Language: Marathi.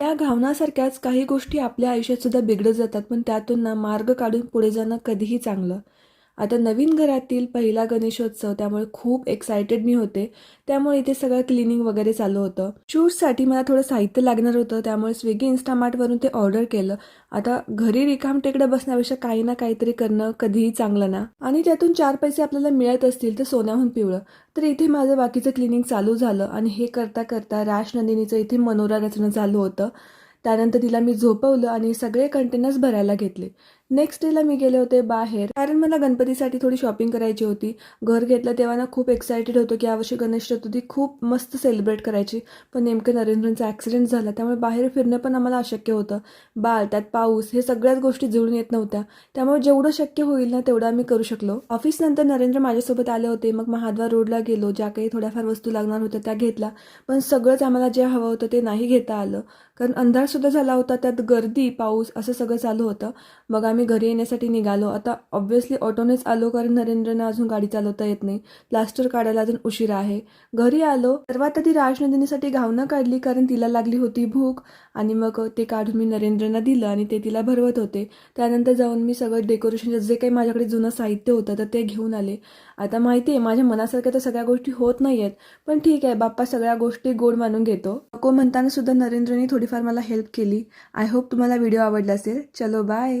त्या घावनासारख्याच काही गोष्टी आपल्या आयुष्यात सुद्धा बिघडत जातात पण त्यातून ना मार्ग काढून पुढे जाणं कधीही चांगलं. आता नवीन घरातील पहिला गणेशोत्सव त्यामुळे खूप एक्सायटेड मी होते. त्यामुळे इथे सगळं क्लिनिंग वगैरे चालू होतं. शूजसाठी मला थोडं साहित्य लागणार होतं त्यामुळे स्विगी इन्स्टामार्टवरून ते ऑर्डर केलं. आता घरी रिकाम टेकडे बसण्यापेक्षा काही ना काहीतरी करणं कधीही चांगलं ना. आणि त्यातून चार पैसे आपल्याला मिळत असतील तर सोन्याहून पिवळं. तर इथे माझं बाकीचं क्लिनिंग चालू झालं आणि हे करता करता राश नंदिनीचं इथे मनोरा रचणं चालू होतं. त्यानंतर तिला मी झोपवलं आणि सगळे कंटेनर्स भरायला घेतले. नेक्स्ट डेला मी गेले होते बाहेर. कारण मला गणपतीसाठी थोडी शॉपिंग करायची होती. घर घेतलं तेव्हा ना खूप एक्सायटेड होतो की यावर्षी गणेश चतुर्थी खूप मस्त सेलिब्रेट करायची. पण नेमकं नरेंद्रचा ॲक्सिडेंट झाला. त्यामुळे बाहेर फिरणं पण आम्हाला अशक्य होतं. बाळ त्यात पाऊस हे सगळ्याच गोष्टी जुळून येत नव्हत्या. त्यामुळे जेवढं शक्य होईल ना तेवढं आम्ही करू शकलो. ऑफिस नंतर नरेंद्र माझ्यासोबत आले होते. मग महाद्वार रोडला गेलो. ज्या काही थोड्याफार वस्तू लागणार होत्या त्या घेतल्या. पण सगळंच आम्हाला जे हवं होतं ते नाही घेता आलं. कारण अंधारसुद्धा झाला होता. त्यात गर्दी पाऊस असं सगळं चालू होतं. मग आम्ही आम्ही घरी येण्यासाठी निघालो. आता ऑब्व्हियसली ऑटोनेच आलो कारण नरेंद्रना अजून गाडी चालवता येत नाही. प्लास्टर काढायला अजून उशीर आहे. घरी आलो. सर्वात आधी राजनंदिनीसाठी घावणं काढली कारण तिला लागली होती भूक. आणि मग ते काढून मी नरेंद्रना दिलं आणि ते तिला भरवत होते. त्यानंतर जाऊन मी सगळं डेकोरेशनचं जे काही माझ्याकडे जुनं साहित्य होतं तर ते घेऊन आले. आता माहिती आहे माझ्या मनासारख्या तर सगळ्या गोष्टी होत नाही आहेत पण ठीक आहे बाप्पा सगळ्या गोष्टी गोड मानून घेतो. नको म्हणताना सुद्धा नरेंद्रने थोडीफार मला हेल्प केली. आय होप तुम्हाला व्हिडिओ आवडला असेल. चलो बाय